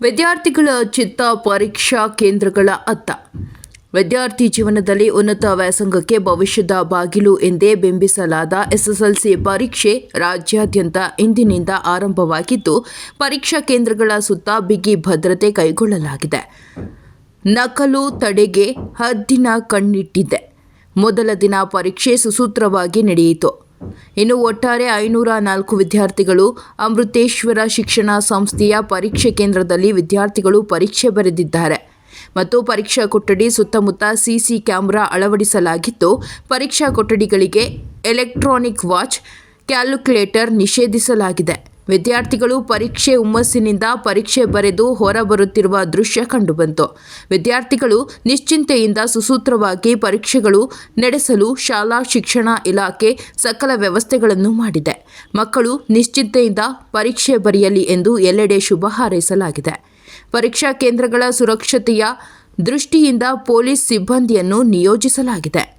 ವಿದ್ಯಾರ್ಥಿಗಳ ಚಿತ್ತ ಪರೀಕ್ಷಾ ಕೇಂದ್ರಗಳ ಅತ್ತ. ವಿದ್ಯಾರ್ಥಿ ಜೀವನದಲ್ಲಿ ಉನ್ನತ ವ್ಯಾಸಂಗಕ್ಕೆ ಭವಿಷ್ಯದ ಬಾಗಿಲು ಎಂದೇ ಬಿಂಬಿಸಲಾದ ಎಸ್ಎಸ್ಎಲ್ಸಿ ಪರೀಕ್ಷೆ ರಾಜ್ಯಾದ್ಯಂತ ಇಂದಿನಿಂದ ಆರಂಭವಾಗಿದ್ದು, ಪರೀಕ್ಷಾ ಕೇಂದ್ರಗಳ ಸುತ್ತ ಬಿಗಿ ಭದ್ರತೆ ಕೈಗೊಳ್ಳಲಾಗಿದೆ. ನಕಲು ತಡೆಗೆ ಹದ್ದಿನ ಕಣ್ಣಿಟ್ಟಿದೆ. ಮೊದಲ ದಿನ ಪರೀಕ್ಷೆ ಸುಸೂತ್ರವಾಗಿ ನಡೆಯಿತು. ಇನ್ನು ಒಟ್ಟಾರೆ ಐನೂರ ನಾಲ್ಕು ವಿದ್ಯಾರ್ಥಿಗಳು ಅಮೃತೇಶ್ವರ ಶಿಕ್ಷಣ ಸಂಸ್ಥೆಯ ಪರೀಕ್ಷೆ ಕೇಂದ್ರದಲ್ಲಿ ವಿದ್ಯಾರ್ಥಿಗಳು ಪರೀಕ್ಷೆ ಬರೆದಿದ್ದಾರೆ. ಮತ್ತು ಪರೀಕ್ಷಾ ಕೊಠಡಿ ಸುತ್ತಮುತ್ತ ಸಿಸಿ ಕ್ಯಾಮೆರಾ ಅಳವಡಿಸಲಾಗಿದ್ದು ಪರೀಕ್ಷಾ ಕೊಠಡಿಗಳಿಗೆ ಎಲೆಕ್ಟ್ರಾನಿಕ್ ವಾಚ್ ಕ್ಯಾಲ್ಕುಲೇಟರ್ ನಿಷೇಧಿಸಲಾಗಿದೆ. ವಿದ್ಯಾರ್ಥಿಗಳು ಪರೀಕ್ಷೆ ಹುಮ್ಮಸ್ಸಿನಿಂದ ಪರೀಕ್ಷೆ ಬರೆದು ಹೊರಬರುತ್ತಿರುವ ದೃಶ್ಯ ಕಂಡುಬಂತು. ವಿದ್ಯಾರ್ಥಿಗಳು ನಿಶ್ಚಿಂತೆಯಿಂದ ಸುಸೂತ್ರವಾಗಿ ಪರೀಕ್ಷೆಗಳು ನಡೆಸಲು ಶಾಲಾ ಶಿಕ್ಷಣ ಇಲಾಖೆ ಸಕಲ ವ್ಯವಸ್ಥೆಗಳನ್ನು ಮಾಡಿದೆ. ಮಕ್ಕಳು ನಿಶ್ಚಿಂತೆಯಿಂದ ಪರೀಕ್ಷೆ ಬರೆಯಲಿ ಎಂದು ಎಲ್ಲೆಡೆ ಶುಭ ಹಾರೈಸಲಾಗಿದೆ. ಪರೀಕ್ಷಾ ಕೇಂದ್ರಗಳ ಸುರಕ್ಷತೆಯ ದೃಷ್ಟಿಯಿಂದ ಪೊಲೀಸ್ ಸಿಬ್ಬಂದಿಯನ್ನು ನಿಯೋಜಿಸಲಾಗಿದೆ.